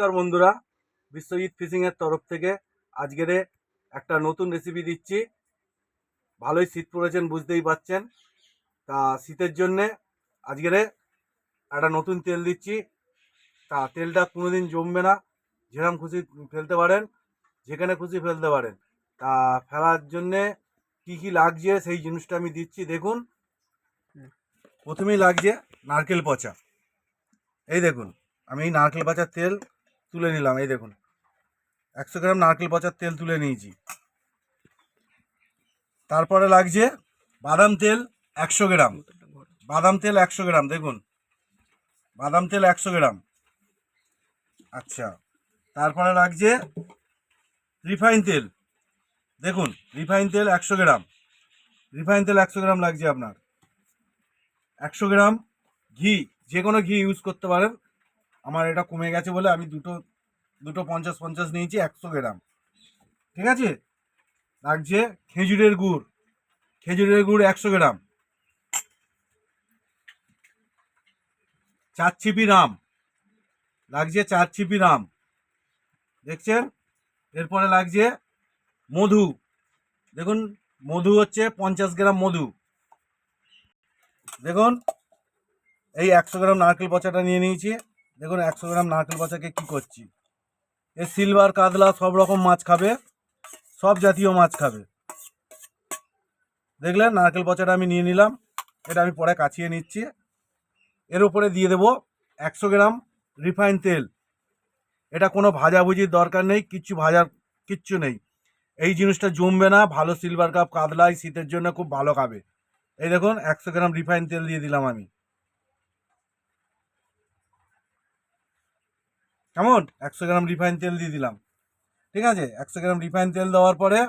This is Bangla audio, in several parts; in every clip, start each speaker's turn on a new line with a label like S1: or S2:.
S1: নমস্কার বন্ধুরা, বিশ্বজিৎ ফিশিংয়ের তরফ থেকে আজকের একটা নতুন রেসিপি দিচ্ছি। ভালোই শীত পড়েছেন বুঝতেই পাচ্ছেন। তা শীতের জন্যে আজকের একটা নতুন তেল দিচ্ছি। তা তেলটা কোনোদিন জমবে না। যেরকম খুশি ফেলতে পারেন, যেখানে খুশি ফেলতে পারেন। তা ফেলার জন্যে কি কি লাগছে সেই জিনিসটা আমি দিচ্ছি। দেখুন, প্রথমেই লাগছে নারকেল পচা। এই দেখুন, আমি এই নারকেল পচার তেল তুলে নিলাম, এই দেখুন। একশো গ্রাম নারকেল পচার তেল তুলে নিয়েছি। তারপরে লাগছে বাদাম তেল একশো গ্রাম। বাদাম তেল একশো গ্রাম, দেখুন। বাদাম তেল একশো গ্রাম। আচ্ছা তারপরে লাগছে রিফাইন তেল। দেখুন, রিফাইন তেল একশো গ্রাম। রিফাইন তেল একশো গ্রাম লাগছে আপনার। একশো গ্রাম ঘি, যে কোনো ঘি ইউজ করতে পারেন। আমার এটা কমে গেছে বলে আমি দুটো দুটো পঞ্চাশ পঞ্চাশ নিয়েছি একশো গ্রাম। ঠিক আছে? লাগছে খেজুরের গুড়। খেজুরের গুড় একশো গ্রাম। চার ছিপি রাম। লাগছে চার ছিপি রাম। দেখছেন? এরপরে লাগছে মধু। দেখুন, মধু হচ্ছে পঞ্চাশ গ্রাম মধু। দেখুন, এই একশো গ্রাম নারকেল পচাটা নিয়ে নিয়েছি। দেখুন, একশো গ্রাম নারকেল পচাকে কি করছি? এ সিলভার, কাতলা, সব রকম মাছ খাবে, সব জাতীয় মাছ খাবে। দেখলেন, নারকেল পচাটা আমি নিয়ে নিলাম, এটা আমি পরে কাছিয়ে নিচ্ছি। এর উপরে দিয়ে দেবো একশো গ্রাম রিফাইন তেল। এটা কোনো ভাজাভুজির দরকার নেই, কিচ্ছু ভাজার, কিচ্ছু নেই। এই জিনিসটা জমবে না, ভালো সিলভার কাপ, কাতলাই, শীতের জন্য খুব ভালো খাবে। এই দেখুন, একশো গ্রাম রিফাইন তেল দিয়ে দিলাম আমি। কেমন? একশো গ্রাম রিফাইন তেল দিয়ে দিলাম। ঠিক আছে? একশো গ্রাম রিফাইন তেল দেওয়ার পরে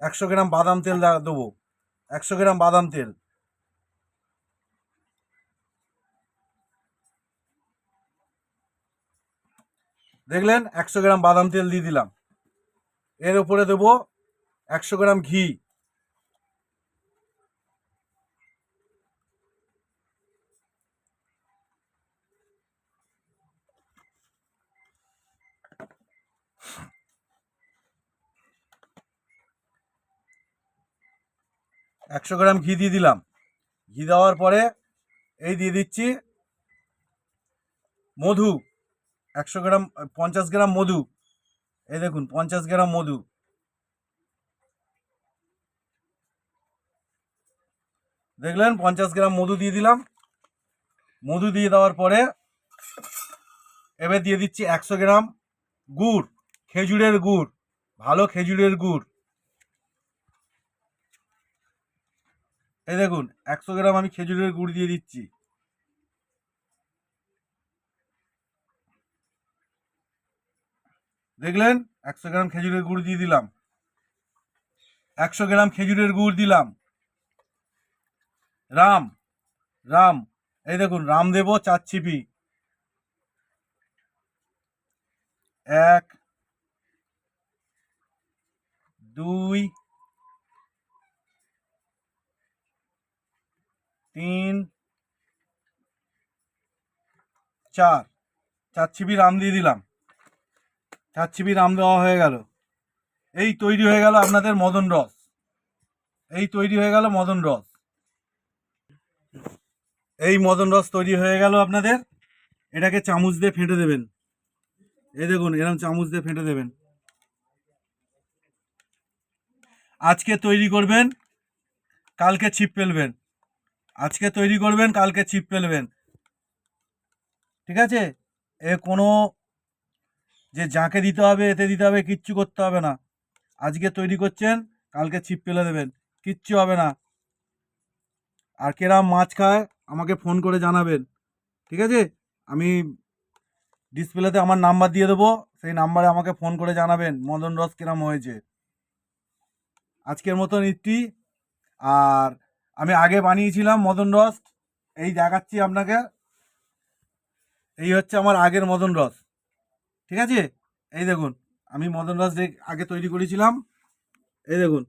S1: একশো গ্রাম বাদাম তেল দেবো। একশো গ্রাম বাদাম তেল। দেখলেন? একশো গ্রাম বাদাম তেল দিয়ে দিলাম। এর উপরে দেবো একশো গ্রাম ঘি। একশো গ্রাম ঘি দিয়ে দিলাম। ঘি দেওয়ার পরে এই দিয়ে দিচ্ছি মধু। একশো গ্রাম, পঞ্চাশ গ্রাম মধু। এই দেখুন, পঞ্চাশ গ্রাম মধু। দেখলেন, পঞ্চাশ গ্রাম মধু দিয়ে দিলাম। মধু দিয়ে দেওয়ার পরে এবার দিয়ে দিচ্ছি একশো গ্রাম গুড়, খেজুরের গুড়, ভালো খেজুরের গুড়। এই দেখুন, একশো গ্রাম আমি খেজুরের গুড় দিয়ে দিচ্ছি। দেখলেন? একশো গ্রাম খেজুরের গুড় দিয়ে দিলাম। একশো গ্রাম খেজুরের গুড় দিলাম। রাম রাম, এই দেখুন রাম দেবো চার ছিপি এক, দুই তিন, চার। চার ছিপি রাম দিয়ে দিলাম। চার ছিপি রাম দেওয়া হয়ে গেল। এই তৈরি হয়ে গেল আপনাদের মদন রস। এই তৈরি হয়ে গেল মদন রস। এই মদন রস তৈরি হয়ে গেল আপনাদের। এটাকে চামচ দিয়ে ফেটে দেবেন। এই দেখুন, এরকম চামচ দিয়ে ফেটে দেবেন। আজকে তৈরি করবেন, কালকে ছিপ ফেলবেন। আজকে তৈরি করবেন, কালকে ছিপ ফেলবেন। ঠিক আছে? এ কোনো যে যাকে দিতে হবে, এতে দিতে হবে, কিচ্ছু করতে হবে না। আজকে তৈরি করছেন, কালকে ছিপ ফেলে দেবেন, কিচ্ছু হবে না। আর কেরাম মাছ খায়, আমাকে ফোন করে জানাবেন। ঠিক আছে? আমি ডিসপ্লেতে আমার নাম্বার দিয়ে দেবো, সেই নাম্বারে আমাকে ফোন করে জানাবেন, মদন রস কিরাম হয়েছে। আজকের মতন ইতি আর আমি আগে বানিয়েছিলাম মদন রস, এই দেখাচ্ছি আপনাকে। এই হচ্ছে আমার আগের মদন রস। ঠিক আছে? এই দেখুন, আমি মদন রস আগে তৈরি করেছিলাম। এই দেখুন,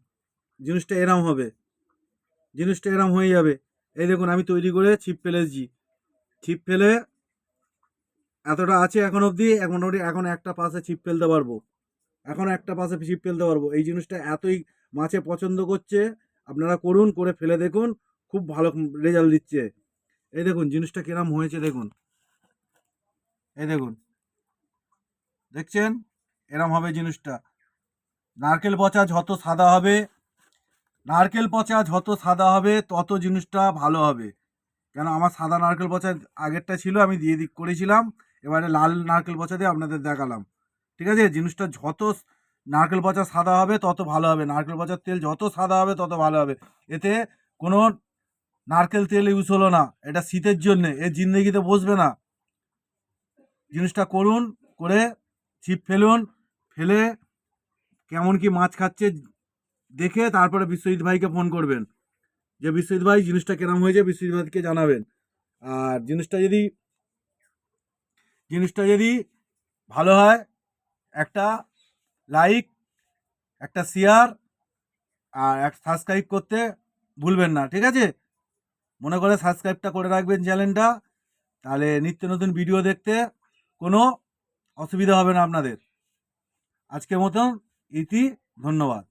S1: জিনিসটা এরম হবে। জিনিসটা এরম হয়ে যাবে। এই দেখুন, আমি তৈরি করে ছিপ ফেলেছি ছিপ ফেলে এতটা আছে এখন অবধি অবধি এখন একটা পাশে ছিপ ফেলতে পারব। এখন একটা পাশে ছিপ ফেলতে পারব। এই জিনিসটা এতই মাছে পছন্দ করছে আপনারা করুন, করে ফেলে দেখুন, খুব ভালো রেজাল্ট দিচ্ছে। এই দেখুন, জিনিসটা কিরম হয়েছে দেখুন। এই দেখুন। দেখছেন? এরম হবে জিনিসটা। নারকেল পচা যত সাদা হবে, নারকেল পচা যত সাদা হবে, তত জিনিসটা ভালো হবে। কেন, আমার সাদা নারকেল পচা আগেরটা ছিল, আমি দিয়ে দিক করেছিলাম, এবারে লাল নারকেল পচা দিয়ে আপনাদের দেখালাম। ঠিক আছে? জিনিসটা যত নারকেল পচা সাদা হবে, তত ভালো হবে। নারকেল পচার তেল যত সাদা হবে, তত ভালো হবে। এতে কোনো নারকেল তেল ইউজ হলো না। এটা শীতের জন্যে। এর জিন্দগিতে বসবে না। জিনিসটা করুন, করে ছিপ ফেলুন, ফেলে কেমন কি মাছ খাচ্ছে দেখে তারপরে বিশ্বজিৎ ভাইকে ফোন করবেন। যে বিশ্বজিৎ ভাই, জিনিসটা কেরম হয়েছে বিশ্বজিৎ ভাইকে জানাবেন। আর জিনিসটা যদি জিনিসটা যদি ভালো হয়, একটা লাইক একটা শেয়ার আর এক সাবস্ক্রাইব করতে ভুলবেন না, ঠিক আছে? মনে করে সাবস্ক্রাইবটা করে রাখবেন চ্যানেলটা তাহলে নিত্য নতুন ভিডিও দেখতে কোনো অসুবিধা হবে না আপনাদের। আজকের মতন ইতি ধন্যবাদ।